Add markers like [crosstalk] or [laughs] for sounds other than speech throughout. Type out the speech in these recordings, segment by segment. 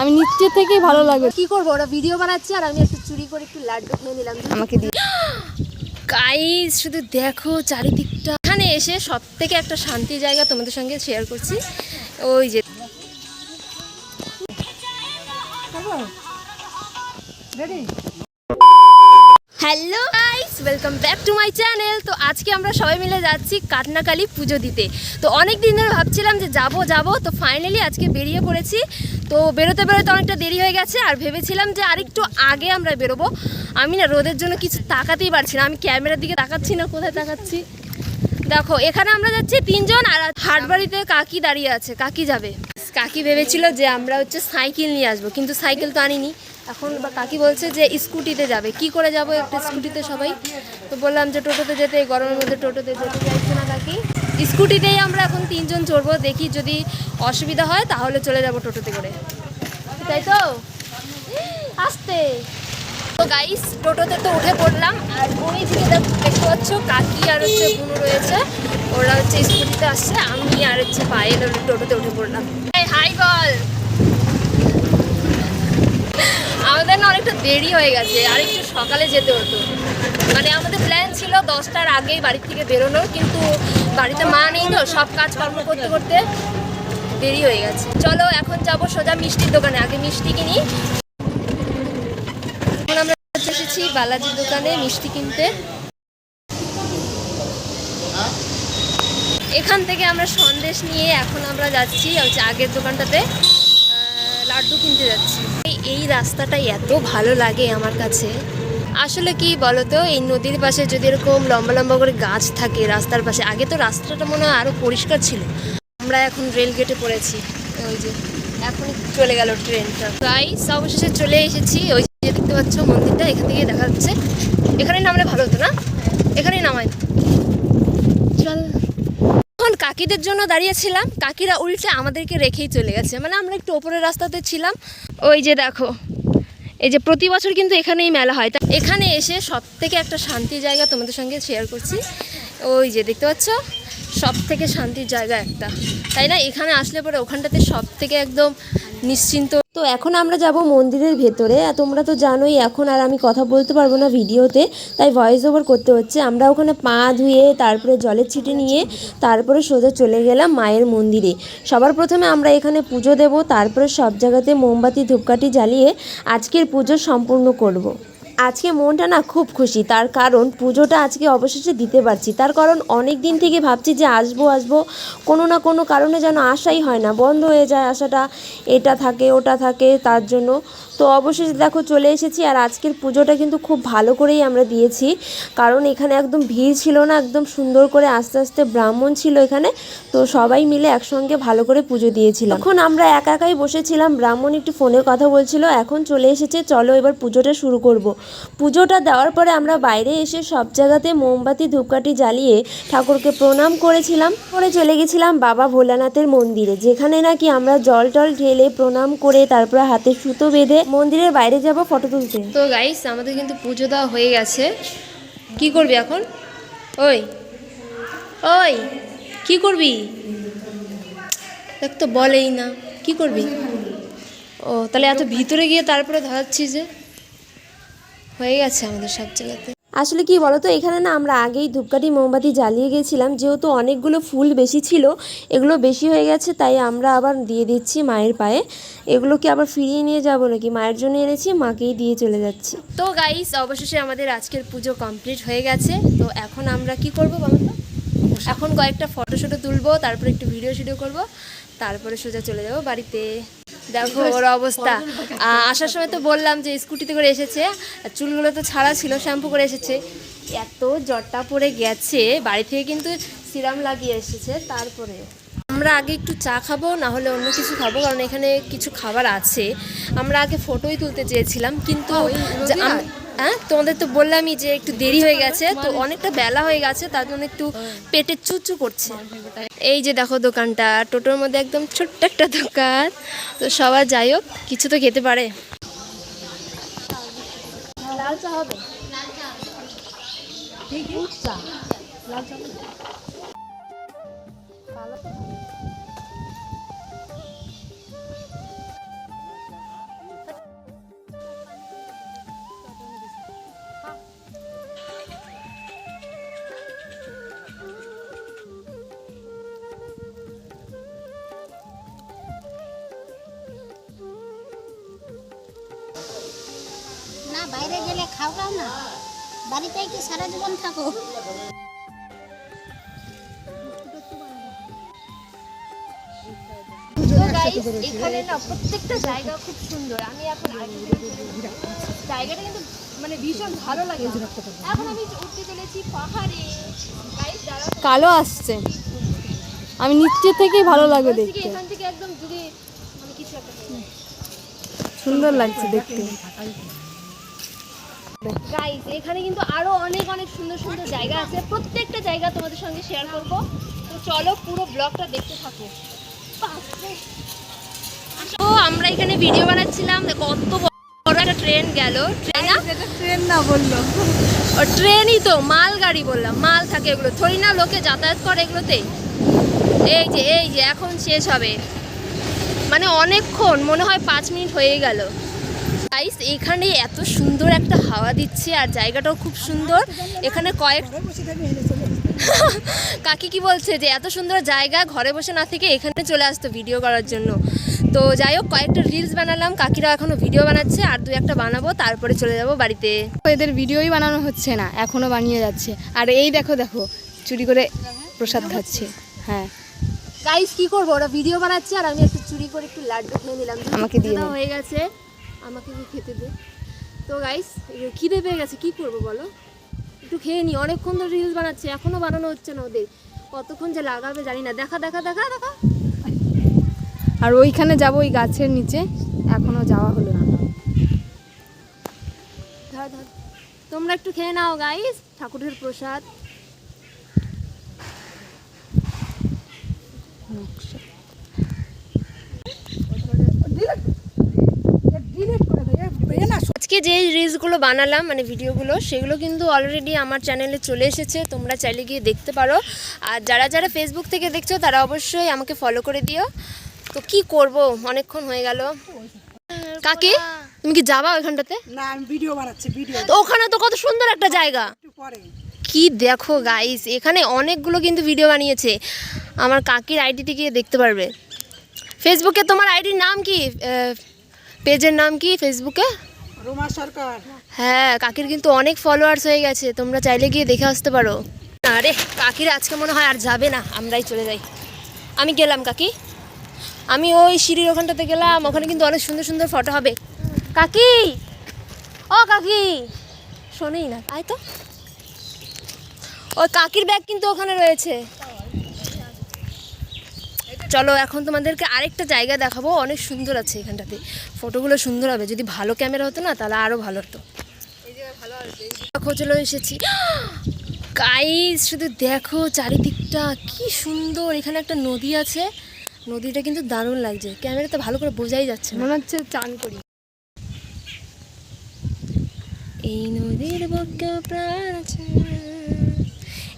আমি নিচে থেকেই ভালো লাগে। কি করব? ওরা ভিডিও বানাচ্ছে আর আমি একটু চুরি করে একটু লাড্ডু খেয়ে নিলাম। আমাকে দিয়ে। গাইস শুধু দেখো চারিদিকটা। এখানে এসে সব থেকে একটা শান্তি জায়গা তোমাদের সঙ্গে শেয়ার করছি। ওই যে hello welcome back to my channel তো আজকে আমরা সবাই মিলে যাচ্ছি কাটনাকালি পুজো দিতে। তো অনেক দিন ধরে ভাবছিলাম যে যাব যাব, তো ফাইনালি আজকে বেরিয়ে পড়েছি। তো বেরোতে বেরোতে অনেকটা দেরি হয়ে গেছে, আর ভেবেছিলাম যে আরেকটু আগে আমরা বেরোবো। আমি না রোদের জন্য কিছু তাকাতেই পারছি না, আমি ক্যামেরার দিকে তাকাচ্ছি না, কোথায় তাকাচ্ছি? দেখো, এখানে আমরা যাচ্ছি তিনজন আর হাটবাড়িতে কাকি দাঁড়িয়ে আছে, কাকি যাবে। কাকি ভেবেছিল যে আমরা হচ্ছে সাইকেল নিয়ে আসব, কিন্তু সাইকেল তো আনিনি। এখন বা কাকি বলছে যে স্কুটিতে যাবে। কি করে যাব একটা স্কুটিতে সবাই? তো বললাম যে টোটোতে যেতে গরমের মধ্যে টোটোতে যেতে চাইছে না কাকি। স্কুটিতেই আমরা এখন তিনজন চড়বো, দেখি যদি অসুবিধা হয় তাহলে চলে যাব টোটোতে করে। তাই তো? আসতে। তো গাইস টোটোতে তো উঠে পড়লাম, আর দিকে দেখ- দেখতে পাচ্ছ, কাকি আর হচ্ছে বুনু রয়েছে। ওরা হচ্ছে স্কুটিতে আসছে, আমি আর হচ্ছে ওর টোটোতে উঠে পড়লাম। হাই বল আমাদের না অনেকটা দেরি হয়ে গেছে, আর একটু সকালে যেতে হতো। মানে আমাদের প্ল্যান ছিল দশটার আগেই বাড়ি থেকে বেরোনোর, কিন্তু বাড়িতে মা নেই তো, সব কাজকর্ম করতে করতে দেরি হয়ে গেছে। চলো, এখন যাব সোজা মিষ্টির দোকানে, আগে মিষ্টি কিনি। এখন আমরা এসেছি বালাজির দোকানে মিষ্টি কিনতে। এখান থেকে আমরা সন্দেশ নিয়ে এখন আমরা যাচ্ছি, হচ্ছে আগের দোকানটাতে লাড্ডু কিনতে যাচ্ছি। এই- এই রাস্তাটা এত ভালো লাগে আমার কাছে। আসলে কি বলতো, এই নদীর পাশে যদি এরকম লম্বা লম্বা করে গাছ থাকে রাস্তার পাশে, আগে তো রাস্তাটা মনে হয় আরও পরিষ্কার ছিল। আমরা এখন রেল গেটে পড়েছি, ওই যে এখন চলে গেল ট্রেনটা। গাইস অবশেষে চলে এসেছি, ওই যে দেখতে পাচ্ছ মন্দিরটা, এখান থেকে দেখা যাচ্ছে। এখানে নামলে ভালো হতো না? এখানেই নামাই। চল। কাকিদের জন্য দাঁড়িয়েছিলাম। কাকিরা উল্টে আমাদেরকে রেখেই চলে গেছে। মানে আমরা একটু ওপরের রাস্তাতে ছিলাম। ওই যে দেখো, এই যে প্রতি বছর কিন্তু এখানেই মেলা হয়। তা এখানে এসে সব থেকে একটা শান্তি জায়গা তোমাদের সঙ্গে শেয়ার করছি। ওই যে দেখতে পাচ্ছ? সব থেকে শান্তির জায়গা একটা। তাই না? এখানে আসলে পরে ওখানটাতে সব থেকে একদম নিশ্চিন্ত তো এখন আমরা যাব মন্দিরের ভেতরে। তোমরা তো জানোই, এখন আর আমি কথা বলতে পারব না ভিডিওতে, তাই ভয়েস ওভার করতে হচ্ছে। আমরা ওখানে পা ধুয়ে, তারপরে জলের ছিটে নিয়ে, তারপরে সোজা চলে গেলাম মায়ের মন্দিরে। সবার প্রথমে আমরা এখানে পুজো দেব, তারপরে সব জায়গাতে মোমবাতি, ধূপকাঠি জ্বালিয়ে আজকের পুজো সম্পূর্ণ করব। আজকে মনটা না খুব খুশি। তার কারণ পুজোটা আজকে অবশেষে দিতে পারছি। তার কারণ অনেক দিন থেকে ভাবছি যে আসব আসব। কোনো না কোনো কারণে যেন আসাই হয় না। বন্ধ হয়ে যায় আসাটা এটা থাকে, ওটা থাকে, তার জন্য তো অবশেষে দেখো চলে এসেছি আর আজকের পুজোটা কিন্তু খুব ভালো করেই আমরা দিয়েছি। কারণ এখানে একদম ভিড় ছিল না, একদম সুন্দর করে আস্তে আস্তে ব্রাহ্মণ ছিল এখানে। তো সবাই মিলে একসঙ্গে ভালো করে পুজো দিয়েছিলাম। এখন আমরা একা একাই বসেছিলাম, ব্রাহ্মণ একটু ফোনে কথা বলছিল, এখন চলে এসেছে, চলো এবার পুজোটা শুরু করব। পুজোটা দেওয়ার পরে আমরা বাইরে এসে সব জায়গাতে মোমবাতি, ধূপকাঠি জ্বালিয়ে ঠাকুরকে প্রণাম করেছিলাম। পরে চলে গেছিলাম বাবা ভোলানাথের মন্দিরে, যেখানে নাকি আমরা জল টল ঢেলে প্রণাম করে তারপরে হাতে সুতো বেঁধে মন্দিরের বাইরে যাব ফটো তুলতে। তো গাইস আমাদের কিন্তু পুজো দেওয়া হয়ে গেছে। কি করবি এখন? ওই ওই, কি করবি? দেখ তো বলেই না, কি করবি? ও, তাহলে এত ভিতরে গিয়ে তারপরে ধরাচ্ছি যে? হয়ে গেছে আমাদের সব জায়গাতে আসলে কি বলতো, এখানে না আমরা আগেই ধূপকাঠি, মোমবাতি জ্বালিয়ে গেছিলাম। যেহেতু অনেকগুলো ফুল বেশি ছিল, এগুলো বেশি হয়ে গেছে, তাই আমরা আবার দিয়ে দিচ্ছি মায়ের পায়ে। এগুলোকে আবার ফিরিয়ে নিয়ে যাব নাকি? মায়ের জন্য এনেছি, মাকেই দিয়ে চলে যাচ্ছি। তো গাইস অবশেষে আমাদের আজকের পুজো কমপ্লিট হয়ে গেছে। তো এখন আমরা কি করব বলো তো? এখন কয়েকটা ফটো শটো তুলবো, তারপরে একটু ভিডিও শিডিও করব, তারপরে সোজা চলে যাব বাড়িতে। দেখো ওর অবস্থা। আসার সময় তো বললাম যে স্কুটিতে করে এসেছে। আর চুলগুলো তো ছাড়া ছিল শ্যাম্পু করে এসেছে। এত জ্বরটা পড়ে গেছে বাড়ি থেকে কিন্তু সিরাম লাগিয়ে এসেছে তারপরে। আমরা আগে একটু চা খাব না হলে অন্য কিছু খাব কারণ এখানে কিছু খাবার আছে। আমরা আগে ফটোই তুলতে চেয়েছিলাম কিন্তু যে আম- হ্যাঁ তোমাদের তো বললামই যে একটু দেরি হয়ে গেছে তো অনেকটা বেলা হয়ে গেছে তার জন্য একটু পেটে চুচু করছে। এই যে দেখো দোকানটা টোটোর মধ্যে একদম ছোট্ট একটা দোকান তো সবার যাই হোক কিছু তো খেতে পারে। লাল চা হবে? বাইরে গেলে খাওয়াও না। বাড়িতেই কি সারা জীবন থাকো? এখানে না প্রত্যেকটা জায়গা খুব সুন্দর। আমি এখন জায়গাটা কিন্তু মানে ভীষণ ভালো লাগে। এখন আমি উঠতে চলেছি পাহাড়ে। গাইস দাঁড়াও কালো আসছে। আমি নিচে থেকেই ভালো লাগে দেখতে। এখান থেকে একদম যদি মানে কিছু একটা সুন্দর লাগছে দেখতে। গাইস এখানে কিন্তু আরও অনেক অনেক সুন্দর সুন্দর জায়গা আছে। প্রত্যেকটা জায়গা তোমাদের সঙ্গে শেয়ার করব। তো চলো পুরো ব্লগটা দেখতে থাকো। তো আমরা এখানে ভিডিও বানাচ্ছিলাম। কত বড় একটা ট্রেন গেল। ট্রেন ট্রেন না বলল। ও ট্রেনই তো মাল গাড়ি বললাম। মাল থাকে এগুলো। থরি না লোকে যাতায়াত করে এগুলোতে। এই যে এই যে এখন শেষ হবে। মানে অনেকক্ষণ মনে হয় পাঁচ মিনিট হয়ে গেল। গাইস এখানে এত সুন্দর একটা হাওয়া দিচ্ছে আর জায়গাটাও খুব সুন্দর। এখানে কয়েক [laughs] কাকি কি বলছে যে এত সুন্দর জায়গা ঘরে বসে না থেকে এখানে চলে আসতো ভিডিও করার জন্য। তো যাই হোক কয়েকটা রিলস বানালাম কাকিরা এখনও ভিডিও বানাচ্ছে আর দু একটা বানাবো তারপরে চলে যাব বাড়িতে। এদের ভিডিওই বানানো হচ্ছে না এখনও বানিয়ে যাচ্ছে। আর এই দেখো দেখো চুরি করে প্রসাদ খাচ্ছে। হ্যাঁ। গাইস কি করব? ওরা ভিডিও বানাচ্ছে আর আমি একটু চুরি করে একটু লাড্ডু খেয়ে নিলাম। আমাকে দিয়ে হয়ে গেছে। আমাকে কি খেতে দে। তো গাইস খিদে পেয়ে গেছে, কি করব বলো? একটু খেয়ে নি, অনেকক্ষণ ধরে রিলস বানাচ্ছে এখনও বানানো হচ্ছে না ওদের। কতক্ষণ যে লাগাবে জানি না। দেখা দেখা দেখা দেখা। আর ওইখানে যাব ওই গাছের নিচে এখনও যাওয়া হলো না। ধর ধর। তোমরা একটু খেয়ে নাও গাইস ঠাকুরের প্রসাদ। আজকে যে রিলসগুলো বানালাম মানে ভিডিওগুলো সেগুলো কিন্তু অলরেডি আমার চ্যানেলে চলে এসেছে। তোমরা চাইলে গিয়ে দেখতে পারো। আর যারা যারা ফেসবুক থেকে দেখছ তারা অবশ্যই আমাকে ফলো করে দিও। তো কি করব? অনেকক্ষণ হয়ে গেল। কাকি তুমি কি যাবা ওইখানটাতে? না আমি ভিডিও বানাচ্ছি ভিডিও তো ওখানে তো কত সুন্দর একটা জায়গা। একটু কি দেখো গাইস এখানে অনেকগুলো কিন্তু ভিডিও বানিয়েছে। আমার কাকির আইডিতে গিয়ে দেখতে পারবে। ফেসবুকে তোমার আইডির নাম কি? পেজের নাম কি ফেসবুকে হ্যাঁ কাকির কিন্তু অনেক ফলোয়ার্স হয়ে গেছে। তোমরা চাইলে গিয়ে দেখে আসতে পারো। আরে, কাকির আজকে মনে হয় আর যাবে না। আমরাই চলে যাই। আমি গেলাম, কাকি। আমি ওই সিঁড়ির ওখানটাতে গেলাম। ওখানে কিন্তু অনেক সুন্দর সুন্দর ফটো হবে। কাকি! ও, কাকি! শোনেই না। তাই তো। ওই কাকির ব্যাগ কিন্তু ওখানে রয়েছে। চলো এখন তোমাদেরকে আরেকটা জায়গা দেখাবো অনেক সুন্দর আছে এখানটাতে। ফটোগুলো সুন্দর হবে যদি ভালো ক্যামেরা হতো না তাহলে আরও ভালো হতো। দেখো চলে এসেছি। গাইস শুধু দেখো চারিদিকটা কি সুন্দর। এখানে একটা নদী আছে। নদীটা কিন্তু দারুণ লাগছে। ক্যামেরাতে ভালো করে বোঝাই যাচ্ছে মনে হচ্ছে চান করি। এই নদীর প্রাণ আছে।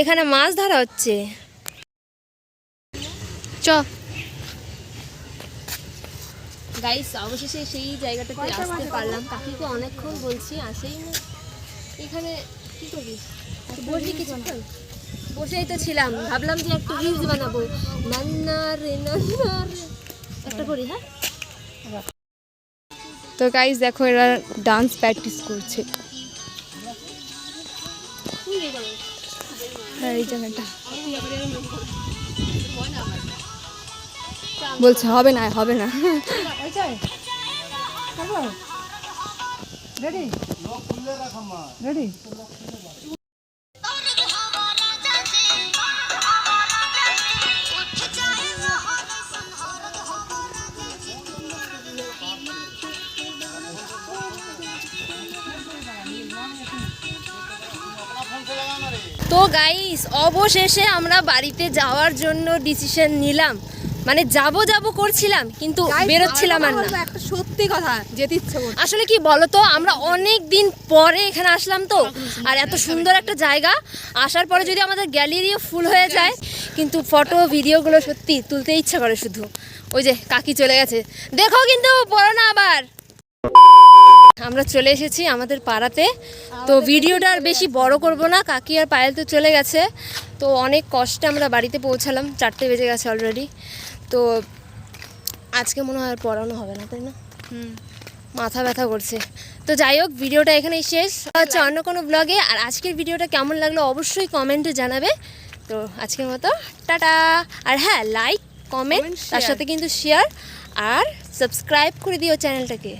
এখানে মাছ ধরা হচ্ছে। চ। গাইস অবশেষে সেই জায়গাটাতে আসতে পারলাম। কাকিকে অনেকক্ষণ বলছি আসেই না এখানে কি করবি? বসবি কিছুক্ষণ বসেই তো ছিলাম। ভাবলাম যে একটা রিলস বানাবো। নান্না রে নান্না একটা করি হ্যাঁ? তো গাইজ দেখো এরা ডান্স প্র্যাকটিস করছে। হ্যাঁ এই জায়গাটা। বলছে হবে না হবে না। রেডি রেডি তো গাইস অবশেষে আমরা বাড়িতে যাওয়ার জন্য ডিসিশন নিলাম। মানে যাব যাব করছিলাম কিন্তু বেরোচ্ছিলাম আর না। একটা সত্যি কথা যেতে ইচ্ছে করছে। আসলে কি বলতো আমরা অনেক দিন পরে এখানে আসলাম তো আর এত সুন্দর একটা জায়গা। আসার পরে যদি আমাদের গ্যালারিও ফুল হয়ে যায় কিন্তু ফটো ভিডিওগুলো সত্যি তুলতে ইচ্ছা করে শুধু। ওই যে কাকি চলে গেছে। দেখো কিন্তু পড়ো না আবার। আমরা চলে এসেছি আমাদের পাড়াতে। তো ভিডিওটা আর বেশি বড় করব না কাকি আর পায়েল তো চলে গেছে। তো অনেক কষ্টে আমরা বাড়িতে পৌঁছালাম চারটে বেজে গেছে অলরেডি তো আজকে মনে হয় আর পড়ানো হবে না তাই না? মাথা ব্যথা করছে। তো যাই হোক ভিডিওটা এখানেই শেষ। হচ্ছে অন্য কোনো ব্লগে আর আজকের ভিডিওটা কেমন লাগল অবশ্যই কমেন্টে জানাবে। তো আজকের মতো টাটা। আর হ্যাঁ লাইক কমেন্ট তার সাথে কিন্তু শেয়ার আর সাবস্ক্রাইব করে দিও চ্যানেলটাকে